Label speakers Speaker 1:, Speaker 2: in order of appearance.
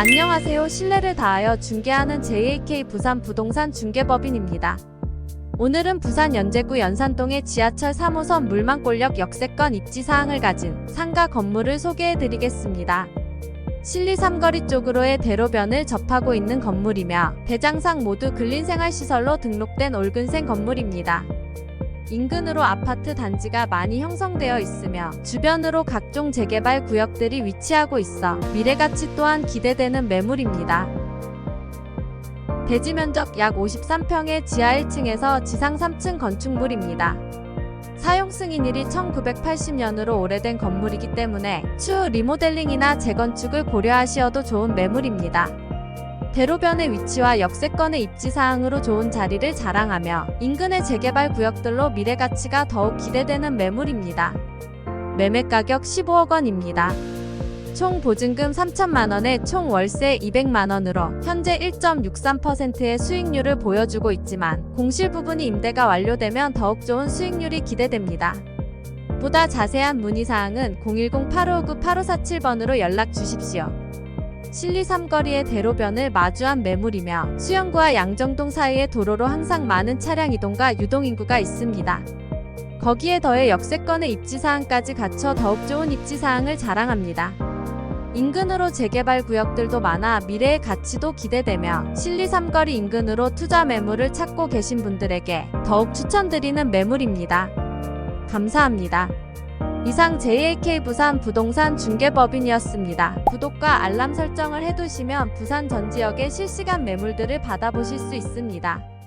Speaker 1: 안녕하세요. 신뢰를 다하여 중개하는 JAK 부산 부동산 중개법인입니다. 오늘은 부산 연제구 연산동의 지하철 3호선 물망골역 역세권 입지 사항을 가진 상가 건물을 소개해 드리겠습니다. 실리 삼거리 쪽으로의 대로변을 접하고 있는 건물이며 대장상 모두 근린생활시설로 등록된 올근생 건물입니다. 인근으로 아파트 단지가 많이 형성되어 있으며 주변으로 각종 재개발 구역들이 위치하고 있어 미래가치 또한 기대되는 매물입니다. 대지 면적 약 53평의 지하 1층에서 지상 3층 건축물입니다. 사용 승인일이 1980년으로 오래된 건물이기 때문에 추후 리모델링이나 재건축을 고려하시어도 좋은 매물입니다. 대로변의 위치와 역세권의 입지 사항으로 좋은 자리를 자랑하며 인근의 재개발 구역들로 미래 가치가 더욱 기대되는 매물입니다. 매매 가격 15억 원입니다. 총 보증금 3천만 원에 총 월세 200만 원으로 현재 1.63%의 수익률을 보여주고 있지만 공실 부분이 임대가 완료되면 더욱 좋은 수익률이 기대됩니다. 보다 자세한 문의 사항은 010-8559-8547번으로 연락 주십시오. 실리 삼거리의 대로변을 마주한 매물이며 수영구와 양정동 사이의 도로로 항상 많은 차량 이동과 유동 인구가 있습니다. 거기에 더해 역세권의 입지 사항까지 갖춰 더욱 좋은 입지 사항을 자랑합니다. 인근으로 재개발 구역들도 많아 미래의 가치도 기대되며 실리 삼거리 인근으로 투자 매물을 찾고 계신 분들에게 더욱 추천드리는 매물입니다. 감사합니다. 이상 JAK 부산 부동산 중개법인이었습니다. 구독과 알람 설정을 해두시면 부산 전 지역의 실시간 매물들을 받아보실 수 있습니다.